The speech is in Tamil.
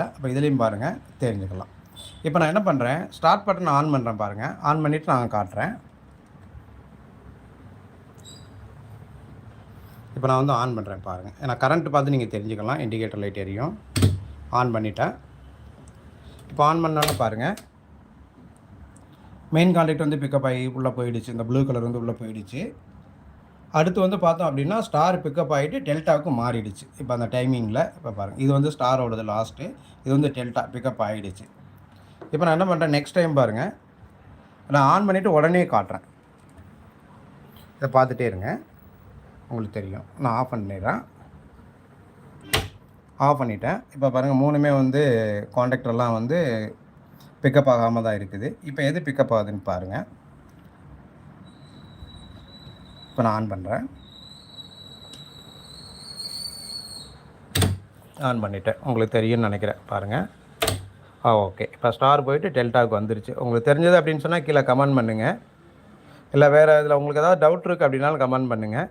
அப்போ இதுலேயும் பாருங்கள் தெரிஞ்சுக்கலாம். இப்போ நான் என்ன பண்ணுறேன் ஸ்டார்ட் பட்டன் ஆன் பண்ணுறேன் பாருங்கள் ஆன் பண்ணிவிட்டு நான் காட்டுறேன். இப்போ நான் வந்து ஆன் பண்ணுறேன் பாருங்கள் ஏன்னா கரண்ட் பார்த்து நீங்கள் தெரிஞ்சுக்கலாம் இண்டிகேட்டர் லைட் எரியும். ஆன் பண்ணிட்டேன். இப்போ ஆன் பண்ணாலும் பாருங்கள் மெயின் கான்டாக்ட் வந்து பிக்கப் ஆகி உள்ளே போயிடுச்சு. இந்த ப்ளூ கலர் வந்து உள்ளே போயிடுச்சு. அடுத்து வந்து பார்த்தோம் அப்படின்னா ஸ்டார் பிக்கப் ஆகிட்டு டெல்டாவுக்கு மாறிடுச்சு. இப்போ அந்த டைமிங்கில் இப்போ பாருங்கள் இது வந்து ஸ்டாரோடது லாஸ்ட்டு இது வந்து டெல்டா பிக்கப் ஆகிடுச்சு இப்போ நான் என்ன பண்ணுறேன் நெக்ஸ்ட் டைம் பாருங்கள் நான் ஆன் பண்ணிவிட்டு உடனே காட்டுறேன். இதை பார்த்துட்டே இருங்க. உங்களுக்கு தெரியும். நான் ஆஃப் பண்ணிடுறேன். ஆஃப் பண்ணிட்டேன். இப்போ பாருங்கள் மூணுமே வந்து காண்டாக்டர்லாம் வந்து பிக்கப் ஆகாமல் தான் இருக்குது. இப்போ எது பிக்கப் ஆகுதுன்னு பாருங்கள் இப்போ நான் ஆன் பண்ணுறேன். ஆன் பண்ணிட்டேன். உங்களுக்கு தெரியும்னு நினைக்கிறேன். பாருங்கள் ஆ ஓகே. இப்போ ஸ்டார் போயிட்டு டெல்டாவுக்கு வந்துருச்சு. உங்களுக்கு தெரிஞ்சது அப்படின்னு சொன்னால் கீழே கமெண்ட் பண்ணுங்கள் இல்லை வேறு இதில் உங்களுக்கு ஏதாவது டவுட் இருக்குது அப்படின்னாலும் கமெண்ட் பண்ணுங்கள்